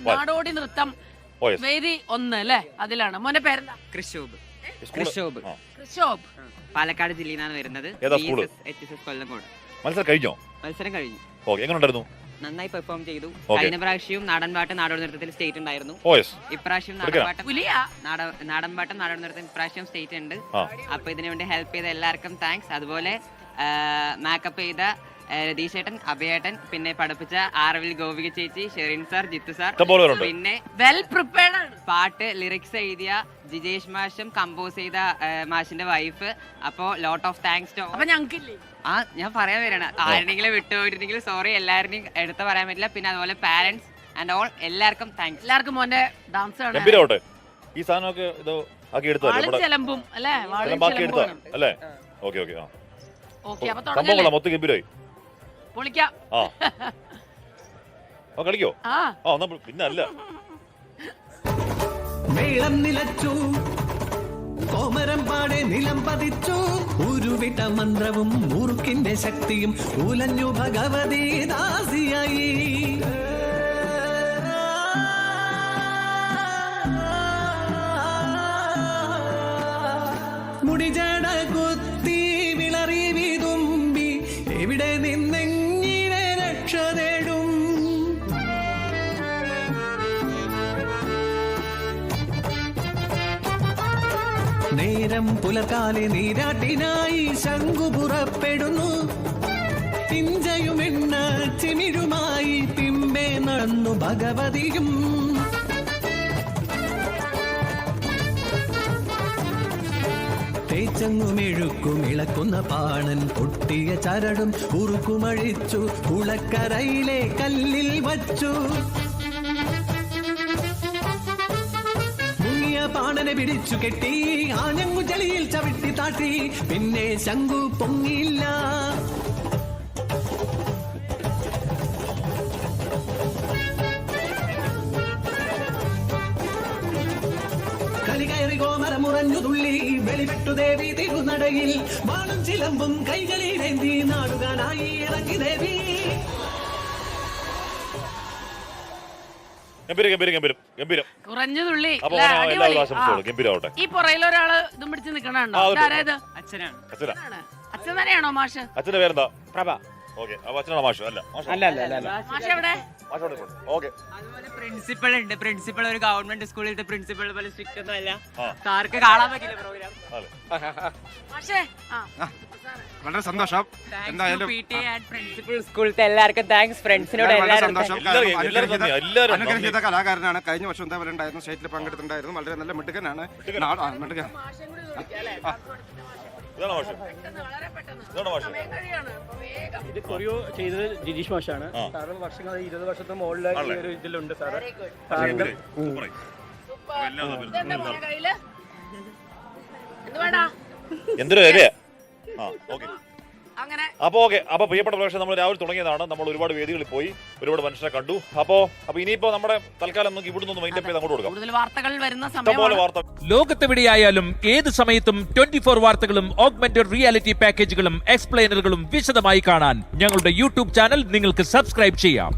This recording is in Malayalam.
നാടോടി നൃത്തം വേദി ഒന്ന് അല്ലേ അതിലാണ്. മോനെ പേരെന്താ? കൃഷോബ്. കൃഷോബ്. കൃഷോബ്. പാലക്കാട് ജില്ലയിൽ നിന്നാണ് വരുന്നത്. ഏതാ സ്കൂൾ? എസ് മത്സരം കഴിഞ്ഞോ? മത്സരം കഴിഞ്ഞു. ഓക്കെ എങ്ങനെ ഉണ്ടായിരുന്നു നന്നായി പെർഫോം ചെയ്തു. Okay. കഴിഞ്ഞ പ്രാവശ്യവും നാടൻപാട്ട് നാടോടി നൃത്തത്തിൽ സ്റ്റേറ്റ് ഉണ്ടായിരുന്നു. ഓ യെസ് ഇപ്രാവശ്യം. നാടൻപാട്ടം പുലിയാ നാട- നാടൻപാട്ടും നാടോടി നൃത്തം ഇപ്രാവശ്യം സ്റ്റേറ്റ് ഉണ്ട്. ആ. അപ്പൊ ഇതിനു വേണ്ടി ഹെൽപ്പ് ചെയ്ത എല്ലാവർക്കും താങ്ക്സ് അതുപോലെ മേക്കപ്പ് ചെയ്ത രതീഷേട്ടൻ അഭയേട്ടൻ പിന്നെ പഠിപ്പിച്ച ആർവിൽ ഗോപിക ചേച്ചി ഷെറിൻ സാർ ജിത്തു സാർ. പിന്നെ വെൽ പ്രിപ്പയർഡ് ആണ്. പാട്ട് ലിറിക്സ് എഴുതിയ ജിജേഷ് മാഷും കമ്പോസ് ചെയ്ത മാഷിന്റെ വൈഫ് അപ്പോ ലോട്ട് ഓഫ് താങ്ക്സ് ടു അപ്പൊ ഞങ്ങൾക്കില്ലേ? ആ ഞാൻ പറയാൻ വരണം ആരുടെങ്കിലും വിട്ടുപോയിട്ടുണ്ടെങ്കിൽ സോറി എല്ലാവരുടെയും എടുത്ത് പറയാൻ പറ്റില്ല. പിന്നെ അതുപോലെ പാരന്റ്സ് ആൻഡ് ഓൾ എല്ലാവർക്കും താങ്ക്സ് എല്ലാവർക്കും മോന്റെ ഡാൻസ് ഈ സാധനമൊക്കെ ഇത് ആക്കി ചെലമ്പും അല്ലേ? ഓക്കെ ഓക്കെ ആ. ഓക്കെ അപ്പൊ തുടങ്ങാം തുടങ്ങല്ലേ? മൊത്തം ഗംഭീരമായി പൊളിക്കാം ആ. ആ കളിക്കോ? ആ. ആ എന്നാ പിന്നെ അല്ല. മേളം നിലച്ചു. കോമരം പാടെ നിലം പതിച്ചു. ഉരുവിട്ട മന്ത്രവും മുറുക്കിന്റെ ശക്തിയും ഉലഞ്ഞു ഭഗവതി ദാസിയായി. മുടിജട കുത്തി വിളറി വിതുമ്പി. എവിടെ നിന്നെങ്ങിനെ രക്ഷ തേടും. നേരം പുലർക്കാലെ നീരാട്ടിനായി ശംഖു പുറപ്പെടുന്നു. പിഞ്ചയുമെണ്ണ ചിമിഴുമായി പിമ്പെ നടന്നു ഭഗവതിയും തേച്ചങ്ങുമെഴുക്കും ഇളക്കുന്ന പാണൻ പൊട്ടിയ ചരടും ഉറുക്കുമഴിച്ചു കുളക്കരയിലെ കല്ലിൽ വച്ചു. പാണനെ പിടിച്ചു കെട്ടി ആഞ്ഞങ്ങു ചെളിയിൽ ചവിട്ടി താട്ടി പിന്നെ ശങ്കു പൊങ്ങിയില്ല. കോമരമുറഞ്ഞു തുള്ളി വെളിവിട്ടു ദേവി തിരുനടയിൽ വാണും ചിലമ്പും കൈകളിലേന്തി നാടുകാനായി ഇറങ്ങി ദേവി. ഈ പുറയിൽ ഒരാൾ ഇതും പിടിച്ച് നിക്കണോ അച്ഛനാണ്. അച്ഛനാ? അച്ഛൻ തന്നെയാണോ മാഷ്? അച്ഛന്റെ പേരെന്താ? പ്രഭ. ഓക്കെ അച്ഛനാണോ മാഷു? അല്ല. മാഷ് എവിടെ? ഓക്കെ അതുപോലെ പ്രിൻസിപ്പൾ ഉണ്ട്. പ്രിൻസിപ്പൾ ഒരു ഗവൺമെന്റ് സ്കൂളിലത്തെ പ്രിൻസിപ്പൾ പോലെ സ്ട്രിക്റ്റ് ഒന്നും അല്ല. സാർക്ക് കാണാൻ പറ്റില്ല പ്രോഗ്രാം ആ. വളരെ സന്തോഷം. എന്തായാലും പി ടി ആൻഡ് പ്രിൻസിപ്പൾ സ്കൂളിലത്തെ എല്ലാവർക്കും താങ്ക്സ് ഫ്രണ്ട്സിനോട് വളരെ സന്തോഷം. എല്ലാവരും- അനുഗ്രഹീത- കലാകാരനാണ്. കഴിഞ്ഞ വർഷം ഇതേപോലെ ഉണ്ടായിരുന്നു. സ്റ്റേറ്റിൽ പങ്കെടുത്തിട്ടുണ്ടായിരുന്നു. വളരെ നല്ല മിടുക്കനാണ്. മിടുക്കൻ. മാഷും കൂടി നോക്കിയാലേ ഇതാണോ മാഷ്. ഇതാണ് വളരെ പെട്ടെന്ന് ഇതാണോ മാഷു. ഇത് കൊറിയോ ചെയ്തത് ജിജീഷ് മാഷാണ്. ആ. സാറ് വർഷങ്ങൾ ഇരുപത് വർഷത്തെ മുകളിലായി ഈ ഒരു ഇതിലുണ്ട് സാറ്. സാറിന്റെ എന്തൊരു കാര്യ? ആ ഓക്കെ. അങ്ങനെ അപ്പൊ ഓക്കെ അപ്പൊ പ്രിയപ്പെട്ട പ്രേക്ഷകർ നമ്മൾ രാവിലെ തുടങ്ങിയതാണ്. നമ്മൾ ഒരുപാട് വേദികളിൽ പോയി ഒരുപാട് മനുഷ്യരെ കണ്ടു. അപ്പോ അപ്പൊ ഇനിയിപ്പോ നമ്മുടെ തൽക്കാലം നമുക്ക് ഇവിടുന്ന് ഒന്ന് മൈൻഡപ്പ് ചെയ്ത് അങ്ങോട്ട് കൊടുക്കാം. കൂടുതൽ വാർത്തകൾ വരുന്ന സമയമാണ്. വാർത്ത ലോകത്തെവിടെയായാലും ഏത് സമയത്തും ട്വന്റി ഫോർ വാർത്തകളും ഓഗ്മെന്റഡ് റിയാലിറ്റി പാക്കേജുകളും എക്സ്പ്ലെയിനറുകളും വിശദമായി കാണാൻ ഞങ്ങളുടെ യൂട്യൂബ് ചാനൽ നിങ്ങൾക്ക് സബ്സ്ക്രൈബ് ചെയ്യാം.